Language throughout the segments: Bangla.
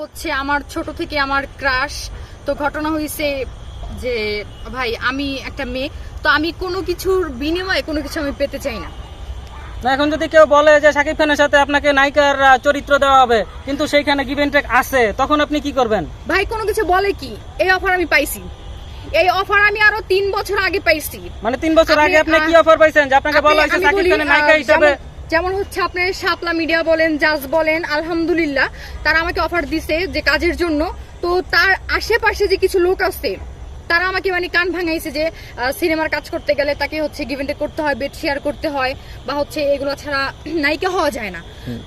হচ্ছে আমার ছোট থেকে আমার ক্রাশ তো ঘটনা হয়েছে যে ভাই আমি একটা মেয়ে তো আমি কোনো কিছুর বিনিময়ে কোনো কিছু আমি পেতে চাই না। এখন যদি কেউ বলে যে শাকিব খানের সাথে আপনাকে নায়িকার চরিত্র দেওয়া হবে কিন্তু সেইখানে গিভেন টেক আছে তখন আপনি কি করবেন? ভাই কোনো কিছু বলে কি? এই অফার আমি পাইছি। এই অফার আমি আরও তিন বছর আগে পাইছি। মানে তিন বছর আগে আপনি কি অফার পাইছেন? যে আপনাকে বলা হয়েছে শাকিব খানের নায়িকা হিসেবে যেমন- হচ্ছে আপনার শাপলা মিডিয়া বলেন জাজ বলেন আলহামদুলিল্লাহ তারা আমাকে অফার দিছে যে কাজের জন্য। তো তার আশেপাশে যে কিছু লোক আছে তারা আমাকে মানে কান ভাঙাইছে যে সিনেমার কাজ করতে গেলে তাকে হচ্ছে গিভেন্টে করতে হয় বেড শেয়ার করতে হয় বা হচ্ছে এগুলো ছাড়া নায়িকা হওয়া যায় না।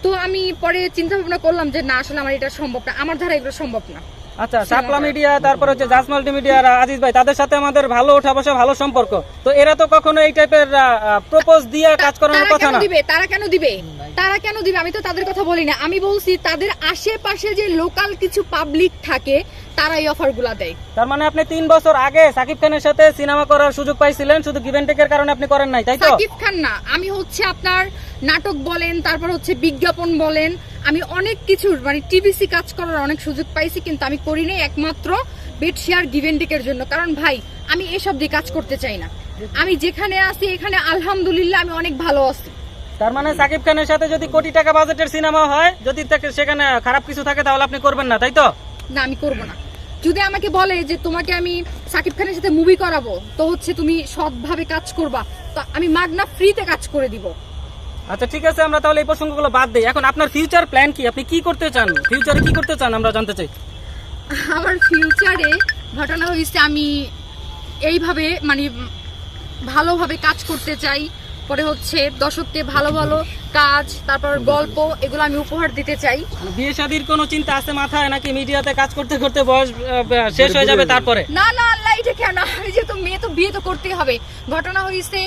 তো আমি পরে চিন্তা ভাবনা করলাম যে না আসলে আমার এটা সম্ভব না। আমার দ্বারা এগুলো সম্ভব না। আচ্ছা মিডিয়া তারপর হচ্ছে জাজ মাল্টিমিডিয়া আজিজ ভাই তাদের সাথে আমাদের ভালো ওঠা বসা ভালো সম্পর্ক। তো এরা তো কখনো এই টাইপের প্রপোজ দিয়ে কাজ করানোর কথা না। দিবে? তারা কেন দিবে? তারা কেন দিবে? আমি তো তাদের কথা বলি না আমি বলছি তাদের আশেপাশে যে লোকাল কিছু পাবলিক থাকে তারা এই অফারগুলা দেয়। তার মানে আপনি তিন বছর আগে সাকিব খানের সাথে সিনেমা করার সুযোগ পাইছিলেন শুধু গিভেন টেকের কারণে আপনি করেন নাই তাই তো? সাকিব খান না। আমি হচ্ছে আপনার নাটক বলেন তারপর হচ্ছে বিজ্ঞাপন বলেন আমি অনেক কিছু মানে টিভিসি কাজ করার অনেক সুযোগ পাইছি কিন্তু আমি করিনি একমাত্র বেড শেয়ার গিভেন্টিকের জন্য। কারণ ভাই আমি এসব দিয়ে কাজ করতে চাই না। আমি যেখানে আছি এখানে আলহামদুলিল্লাহ আমি অনেক ভালো আছি। তার মানে সাকিব খানের সাথে যদি কোটি টাকা বাজেটের সিনেমা হয় যদি তাকে সেখানে খারাপ কিছু থাকে তাহলে আপনি করবেন না তাই তো? না আমি করব না। যদি আমাকে বলে যে তোমাকে আমি সাকিব খানের সাথে মুভি করাবো তো হচ্ছে তুমি সৎভাবে কাজ করবা। তো আমি মাগনা ফ্রিতে কাজ করে দিব। আচ্ছা ঠিক আছে আমরা তাহলে এই প্রসঙ্গগুলো বাদ দিই। এখন আপনার ফিউচার প্ল্যান কি? আপনি কি করতে চান? ফিউচারে কি করতে চান? আমরা জানতে চাই। আমার ফিউচারে ঘটনা হয়েছে আমি এইভাবে মানে ভালোভাবে কাজ করতে চাই। পরে হচ্ছে দর্শককে ভালো ভালো কাজ তারপর গল্প এগুলো আমি উপহার দিতে চাই। মানে বিয়ে শাদির কোনো চিন্তা আছে মাথায়? নাকি মিডিয়াতে কাজ করতে করতে বয়স শেষ হয়ে যাবে তারপরে? না না আল্লাহ এটা কেন আমি যেহেতু মেয়ে তো বিয়ে তো করতেই হবে। ঘটনা হয়েছে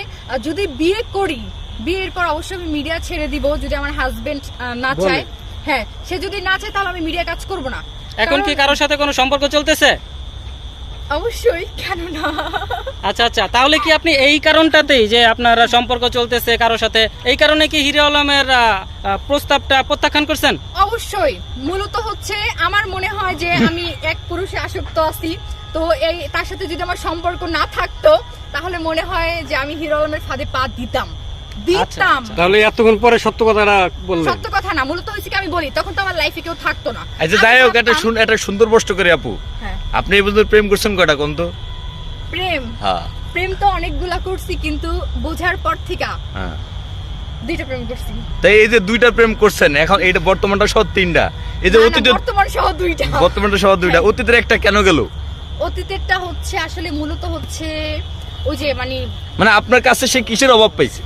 যদি বিয়ে করি বিয়ের পর অবশ্যই আমি মিডিয়া ছেড়ে দিব যদি আমার হাজবেন্ড না চায়। হ্যাঁ সে যদি না চায় তাহলে আমি মিডিয়া কাজ করব না। এখন কি কারোর সাথে কোনো সম্পর্ক চলতেছে? অবশ্যই কেন না? আচ্ছা আচ্ছা তাহলে কি আপনি এই কারণটাতেই যে আপনার সম্পর্ক চলতেছে কারোর সাথে এই কারণে কি হিরো আলমের প্রস্তাবটা প্রত্যাখ্যান করছেন? অবশ্যই মূলত হচ্ছে আমার মনে হয় যে আমি এক পুরুষে আসক্ত আছি। তো এই তার সাথে যদি আমার সম্পর্ক না থাকতো তাহলে মনে হয় যে আমি হিরো আলমের ফাঁদে পা দিতাম। দিতাম। আচ্ছা। তাহলে এতক্ষণ পরে সত্য কথাটা বললেন। সত্য কথা না মূলত হয়েছে কি আমি বলি তখন তো আমার লাইফে কেউ থাকতো না। আচ্ছা যাই হোক একটা ভাবতাম- শুন একটা সুন্দর প্রশ্ন করে আপু। হ্যাঁ, আপনি এই পর্যন্ত প্রেম করছেন কয়টা কোন তো? প্রেম? হ্যাঁ। প্রেম তো অনেকগুলা করছি কিন্তু বোঝার পর থেকে হ্যাঁ। দুইটা প্রেম করছি। তাই এই যে দুইটা প্রেম করছেন এখন এইটা বর্তমানটা সহ তিনটা। এই যে না, বর্তমান সহ দুইটা। বর্তমানটা সহ দুইটা। অতীতের একটা কেন গেল? অতীতেরটা হচ্ছে আসলে মূলত হচ্ছে ওই যে মানে মানে আপনার কাছে সে কিসের অভাব পাইছে?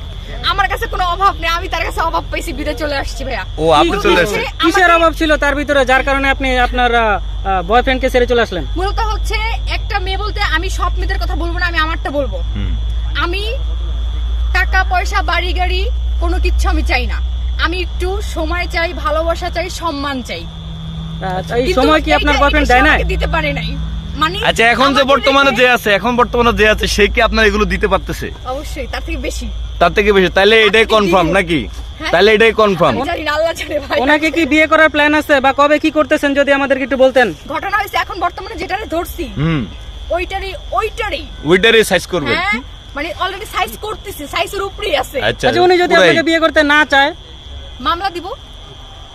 আমার কাছে কোনো অভাব নেই আমি তার কাছে অভাব পাইছি বিদে চলে আসছি ভাইয়া। ও আপনি চলে আসছেন। কিসের অভাব ছিল তার ভিতরে যার কারণে আপনি আপনার বয়ফ্রেন্ডকে ছেড়ে চলে আসলেন? মূলত হচ্ছে একটা মেয়ে বলতে আমি সব মেয়েদের কথা বলব না আমি আমারটা বলব। আমি টাকা পয়সা বাড়ি গাড়ি কোনো কিচ্ছু আমি চাই না। আমি একটু সময় চাই ভালোবাসা চাই সম্মান চাই। এই সময় কি আপনার বয়ফ্রেন্ড দেয় না দিতে পারে নাই। মানে আচ্ছা এখন যে বর্তমানে যে আছে এখন বর্তমানে যে আছে সে কি আপনার এগুলো দিতে পারতেছে? অবশ্যই তার থেকে বেশি। তার থেকে বেশি। তাহলে এটাই কনফার্ম নাকি? হ্যাঁ। তাহলে এটাই কনফার্ম ওনাকে কি বিয়ে করার প্ল্যান আছে বা কবে কি করতেছেন যদি আমাদেরকে একটু বলতেন? ঘটনা হয়েছে এখন বর্তমানে যেটারে ধরছি হুম। ওইটারই ওইটারই। ওইটারই সাইজ করবেন হ্যাঁ মানে অলরেডি সাইজ করতেছে সাইজের উপরেই আছে। আচ্ছা আচ্ছা উনি যদি। আপনাকে বিয়ে করতে না চায়? মামলা দিব।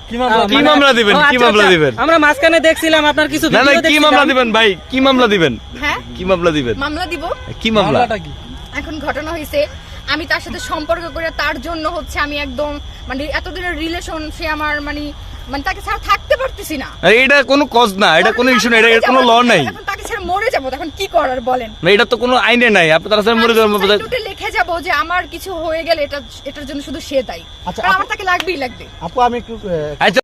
কি মামলা? দিবেন? কি মামলা। দিবেন? আমরা মাঝখানে দেখছিলাম আপনার কিছু না না কি মামলা দিবেন ভাই? কি মামলা দিবেন? হ্যাঁ? কি মামলা দিবেন? মামলা দিব? কি মামলা? এখন ঘটনা হয়েছে আমি তার সাথে সম্পর্ক করে তার জন্য হচ্ছে আমি একদম মানে এতদিনের রিলেশন সে আমার মানে মানে তাকে ছাড়া থাকতে পারতেছি না। এটা কোনো কজ না এটা কোনো ইস্যু না এটা কোনো ল নাই। ছেড়ে মরে যাব তখন কি করার বলেন? না এটা তো কোনো আইনে নাই আপনি তার সাথে মরে যাবেন নোটে লিখে যাব যে আমার কিছু হয়ে গেলে এটা এটার জন্য শুধু সে দায়ী। আচ্ছা, আমার তাকে লাগবেই লাগবে। আপু আমি একটু আচ্ছা